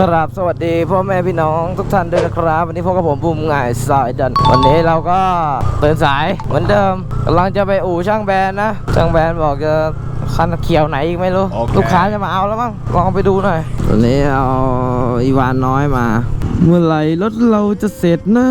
ครับสวัสดีพ่อแม่พี่น้องทุกท่านด้วยนะครับ วันนี้พบกับผมบุมง่ายสายดัน วันนี้เราก็ตื่นสายเหมือนเดิมกำลังจะไปอู่ช่างแบรนด์นะช่างแบรนด์บอกจะคันเขียวไหนอีกไม่รู้โอเคลูกค้าจะมาเอาแล้วมั้งลองไปดูหน่อยวันนี้เอาอีวานน้อยมา เมื่อไหร่รถเราจะเสร็จนะ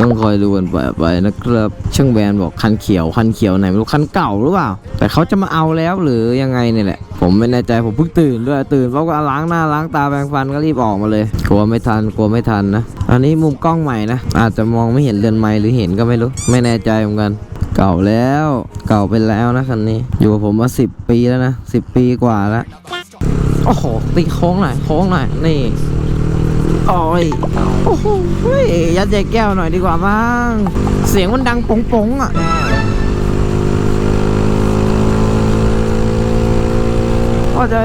ต้องคอยดูกันไปไปนะครับช่างแบรนบอกคันเขียวคันเขียวไหนไม่รู้คันเก่าหรือเปล่า แต่เขาจะมาเอาแล้วหรือยังไงเนี่ยแหละ ผมไม่แน่ใจผมเพิ่งตื่นด้วยตื่นเพราะว่าล้างหน้าล้างตาแปรงฟันก็รีบออกมาเลยกลัวไม่ทันกลัวไม่ทันนะ อันนี้มุมกล้องใหม่นะ อาจจะมองไม่เห็นเรือนไม้หรือเห็นก็ไม่รู้ ไม่แน่ใจเหมือนกันเก่าแล้วเก่าไปแล้วนะคันนี้ อยู่กับผมมาสิบปีแล้วนะสิบปีกว่าแล้วโอ้โหตีโค้งหน่อยโค้งหน่อยนี่ โอ้ยโอ้โหยัดใจแก้วหน่อยดีกว่ามั้งเสียงมันดังป๋งป๋งอะก็จะ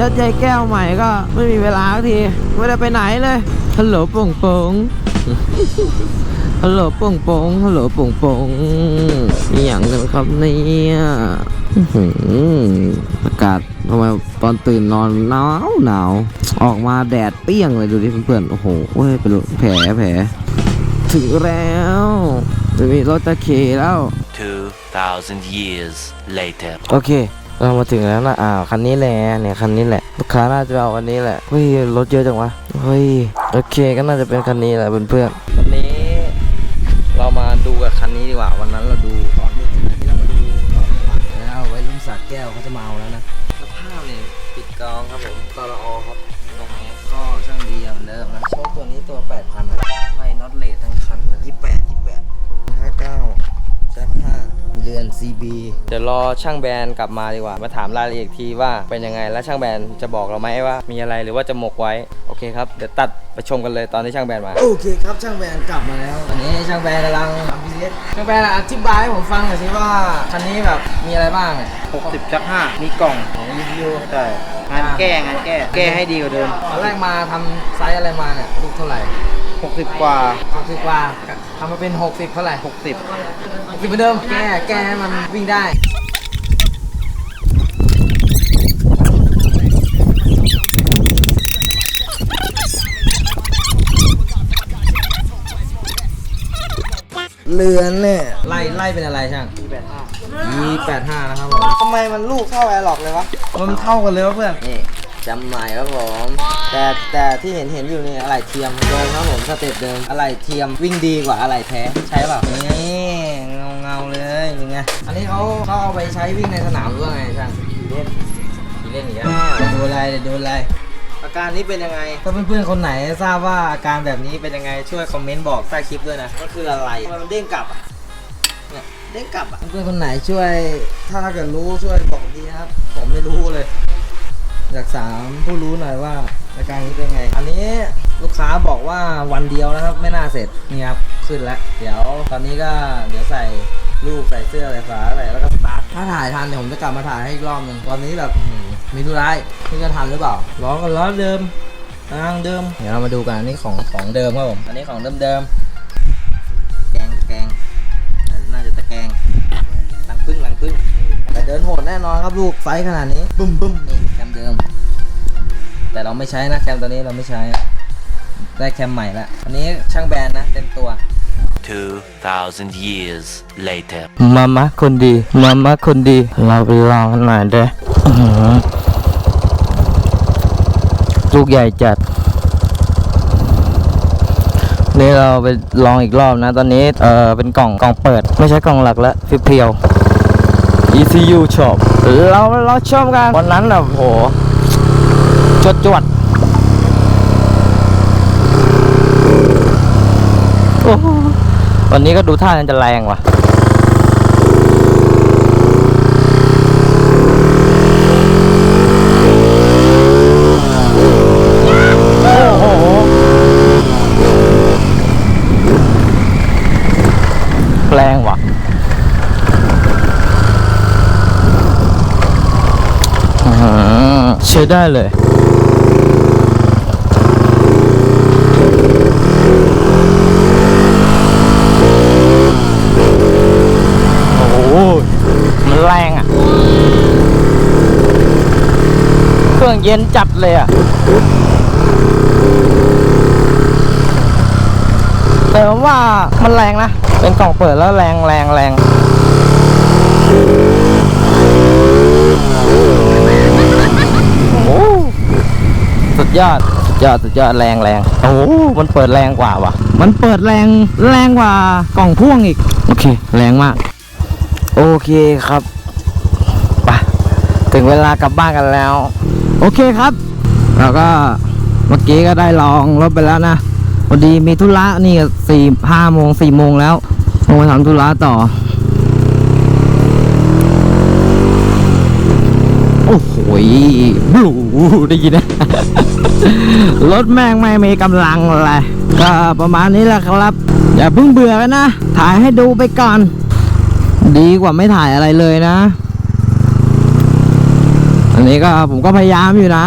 ยัดใจแก้วใหม่ก็ไม่มีเวลาทีไม่ได้ไปไหนเลยฮัลโหลป๋งป๋งฮัลโหลป๋งป๋งฮัลโหลป๋งป๋งนี่อย่างกันครับเนี่ย อื้อหืออากาศทำไมตอนตื่นนอนหนาวหนาวออกมาแดดเปรี้ยงเลยดูดิเพื่อนๆโอ้โหเว้ยเป็นแผลแผลถึงแล้ว จะมีรถตะเคแล้ว 2,000 years later. โอเค เรามาถึงแล้วนะอ้าวคันนี้แหละเนี่ยคันนี้แหละลูกค้าน่าจะเอาคันนี้แหละเฮ้ยรถเยอะจังวะเฮ้ยโอเคก็น่าจะเป็นคันนี้แหละเพื่อนๆวันนี้ เรามาดูกับคันนี้ดีกว่าวันนั้น แก้วเขาจะมาเอาแล้วนะสภาพนี่ปิดกองครับผมตลอครับตรงนี้ก็ช่างดีอย่างเดิมนะโชคตัวนี้ตัว 8,000อะไม่น็อตเลททั้งคันเลย28 28 59จักห้าเรือน CB เดี๋ยวรอช่างแบรนด์กลับมาดีกว่า มาถามรายละเอียดอีกทีว่าเป็นยังไง แล้วช่างแบรนด์จะบอกเราไหมว่า มีอะไรหรือว่าจะหมกไว้ โอเคครับ เดี๋ยวตัดไปชมกันเลยตอนที่ช่างแบรนด์มา โอเคครับช่างแบรนด์กลับมาแล้ววันนี้ช่างแบรนด์กำลังทำพิ เศษช่างแบรนด์อธิบายให้ผมฟังหน่อยสิว่าคันนี้แบบมีอะไรบ้างเนี่ย60จักห้ามีกล่องของรีวิวใช่งานแก้งานแก้ แก้ให้ดีกว่าเดิมตอนแรกมาทำไซส์อะไรมาเนี่ยลูกเท่าไหร่60 กว่า 60กว่าทำมาเป็น 60 เท่าไหร่60 60เหมือนเดิมแก้แก้ให้มันวิ่งได้ เรือนเนี่ยไล่ไล่เป็นอะไรช่าง85มี85นะครับผมทำไมมันลูกเท่าแอร์ล็อกเลยวะมันเท่ากันเลยวะเพื่อนนี่จำใหม่ครับผม แต่แต่ที่เห็นเห็นอยู่นี่อะไรเทียมเดิมครับผมสเต็ปเดิมอะไรเทียมวิ่งดีกว่าอะไรแท้ใช่เปล่านี่เงาเงาๆเลยยังไงอันนี้เขาเขาเอาไปใช้วิ่งในสนามหรือว่าไงช่างเล่นขี่เล่นอย่างเงี้ยดูอะไรเดี๋ยวดูอะไร อาการนี้เป็นยังไง ถ้าเพื่อนๆคนไหนทราบว่าอาการแบบนี้เป็นยังไงช่วยคอมเมนต์บอกใต้คลิปด้วยนะมันคืออะไรทำไมมันเด้งกลับอะเนี่ยเด้งกลับอะเพื่อนๆคนไหนช่วย ถ้าเกิดรู้ช่วยบอกทีนะครับผมไม่รู้เลย อยากถามผู้รู้หน่อยว่าอาการนี้เป็นไง อันนี้ลูกค้าบอกว่าวันเดียวนะครับ ไม่น่าเสร็จนี่ครับขึ้นแล้วเดี๋ยวตอนนี้ก็เดี๋ยวใส่ลูกใส่เสื้อใส่ฝาอะไรแล้วก็สตาร์ทถ้าถ่ายทันเดี๋ยวผมจะกลับมาถ่ายให้อีกรอบหนึ่งตอนนี้แบบอื้อหือ มีธุระนี่จะทันหรือเปล่าร้องกันร้อนเดิมทางเดิม เดี๋ยวเรามาดูกันอันนี้ของของเดิมครับผม อันนี้ของเดิมเดิมๆแกงแกงน่าจะตะแกงหลังพึ่งหลังพึ่งแต่เดินโหดแน่นอนครับลูกไซส์ขนาดนี้บึ้มบึ้มนี่แคมเดิม แต่เราไม่ใช้นะแคมตัวนี้เราไม่ใช้ ได้แคมใหม่ละอันนี้ช่างแบรนด์นะเต็มตัว2,000 years later. มามาคนดี มามาคนดี เราไปลองกันหน่อยเด้ออื้อหือ ลูกใหญ่จัด นี่เราไปลองอีกรอบนะ ตอนนี้ เออเป็นกล่องกล่องเปิด ไม่ใช่กล่องหลักแล้วเพียวๆ ECU Shop เราเราชอบกัน วันนั้นอะโหจวดจวดโอ้โหวันนี้ก็ดูท่าจะแรงว่ะ ใช้ได้เลยมัแรงอะ เครื่องเย็นจัดเลยอะ แต่ว่ามันแรงนะ เป็นกล่องเปิดแล้วแรงแรงแรง อ้สุดยอดสุดยอดสุดยอดแรงแรงโอ้มันเปิดแรงกว่าว่ะ มันเปิดแรงแรงกว่ากล่องพ่วงอีก โอเค แรงมาก โอเคครับไปถึงเวลากลับบ้านกันแล้ว โอเคครับเราก็เมื่อกี้ก็ได้ลองรถไปแล้วนะพอดีมีธุระนี่สี่ห้าโมงสี่โมงแล้วลงไปทำธุระต่อ โอ้โหบลูได้ยินนะรถแม่งไม่มีกำลังอะไรก็ประมาณนี้แหละครับ อย่าเพิ่งเบื่อกันนะ ถ่ายให้ดูไปก่อน ดีกว่าไม่ถ่ายอะไรเลยนะ อันนี้ก็ผมก็พยายามอยู่นะ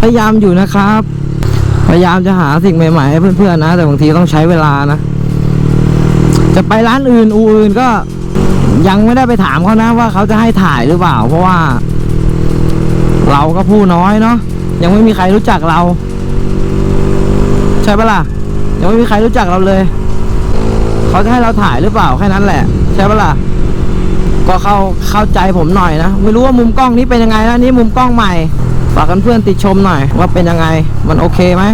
พยายามอยู่นะครับ พยายามจะหาสิ่งใหม่ๆให้เพื่อนๆนะ แต่บางทีต้องใช้เวลานะ จะไปร้านอื่นอูอื่นก็ยังไม่ได้ไปถามเขานะว่าเขาจะให้ถ่ายหรือเปล่า เพราะว่า เราก็ผู้น้อยเนาะยังไม่มีใครรู้จักเรา ใช่ปะล่ะ ยังไม่มีใครรู้จักเราเลย เขาจะให้เราถ่ายหรือเปล่าแค่นั้นแหละ ใช่ปะล่ะ ก็เข้าเข้าใจผมหน่อยนะไม่รู้ว่ามุมกล้องนี้เป็นยังไงนะนี่มุมกล้องใหม่ฝากกันเพื่อนติดชมหน่อยว่าเป็นยังไง มันโอเคไหม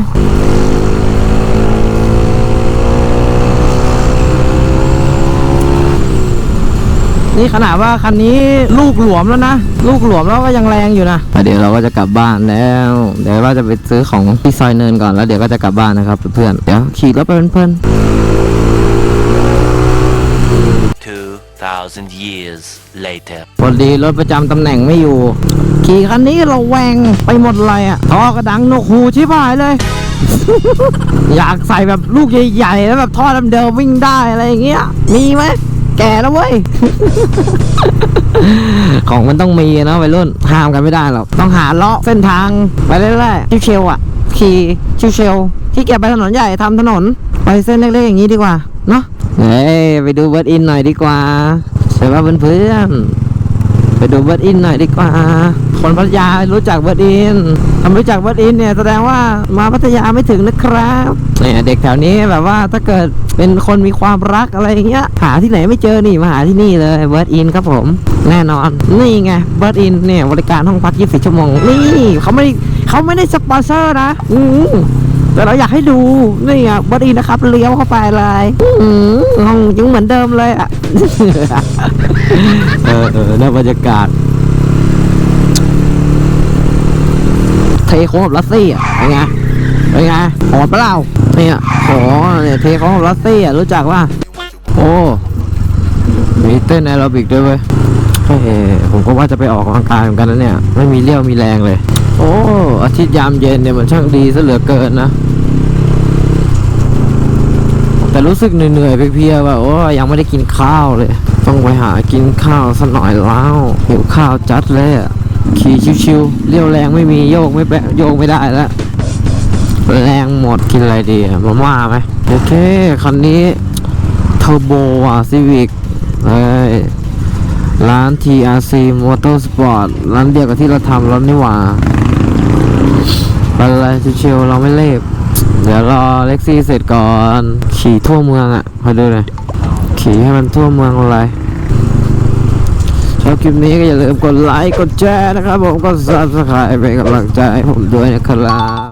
นี่ขนาดว่าคันนี้ลูกหลวมแล้วนะ ลูกหลวมแล้วก็ยังแรงอยู่นะเดี๋ยวเราก็จะกลับบ้านแล้ว เดี๋ยวเราจะไปซื้อของที่ซอยเนินก่อนแล้วเดี๋ยวก็จะกลับบ้านนะครับเพื่อนๆเดี๋ยวขี่รถไปเพลินๆ2,000 years later. พอดีรถประจำตำแหน่งไม่อยู่ ขี่คันนี้เราแวงไปหมดเลยอะท่อกระดังนกหูชิบหายเลย อยากใส่แบบลูกใหญ่ๆ แล้วแบบท่อเดิมๆวิ่งได้อะไรอย่างเงี้ย มีไหม แก่แล้วเว้ย ของมันต้องมีนะวัยรุ่นห้ามกันไม่ได้หรอก ต้องหาเลาะเส้นทางไปเรื่อยๆ ชิวๆอะ ขี่ชิวๆที่เกียจไปถนนใหญ่ทำถนน ไปเส้นเล็กๆอย่างนี้ดีกว่า เนาะเฮ้ยไปดูเบิร์ดอินหน่อยดีกว่าใช่ป่ะเพื่อนๆ ไปดูเบิร์ดอินหน่อยดีกว่า คนพัทยารู้จักเบิร์ดอินทำรู้จักเบิร์ดอินเนี่ยแสดงว่ามาพัทยาไม่ถึงนะครับเนี่ยเด็กแถวนี้แบบว่าถ้าเกิดเป็นคนมีความรักอะไรอย่างเงี้ยหาที่ไหนไม่เจอนี่มาหาที่นี่เลยเบิร์ดอินครับผม แน่นอน นี่ไงเบิร์ดอินเนี่ยบริการห้องพัก24ชั่วโมงนี่เขาไม่เขาไม่ได้สปอนเซอร์นะอื แต่เราอยากให้ดูนี่อะเบิร์ดอินนะครับเลี้ยวเข้าไปเลยอืมห้องยังเหมือนเดิมเลยอะเออเออน่าบรรยากาศเทโค้งกับลัสซี่อะเป็นไงเป็นไงโหดปะเล่าเนี่ยโหเนี่ยเทโค้งกับลัสซี่อะรู้จักว่าโอ้มีเต้นแอโรบิกด้วยเว้ยเฮ้ยผมก็ว่าจะไปออกกำลังกายเหมือนกันนะเนี่ย ไม่มีเรี่ยวมีแรงเลย โอ้อาทิตย์ยามเย็นเนี่ยมันช่างดีซะเหลือเกินนะ แต่รู้สึกเหนื่อยๆเพียๆว่าโอ้ยังไม่ได้กินข้าวเลย ต้องไปหากินข้าวสักหน่อยแล้วหิวข้าวจัดเลยอะขี่ชิวๆเรียวแรงไม่มีโยกไม่แปะโยกไม่ได้แล้วแรงหมดกินอะไรดีมาม่าไหมโอเคคันนี้เทอร์โบอะซีวิกเอ้ยร้าน TRC Motorsport ร้านเดียวกับที่เราทำรถนี่หว่า ไปเลยชิวๆเราไม่เล็บเดี๋ยวรอเล็กซี่เสร็จก่อน ขี่ทั่วเมืองอะมาดูหน่อยขี่ให้มันทั่วเมืองอะไรชอบคลิปนี้ก็อย่าลืมกดไลค์กดแชร์นะครับผมก็ซับสไครต์เป็นกำลังใจให้ผมด้วยนะครับ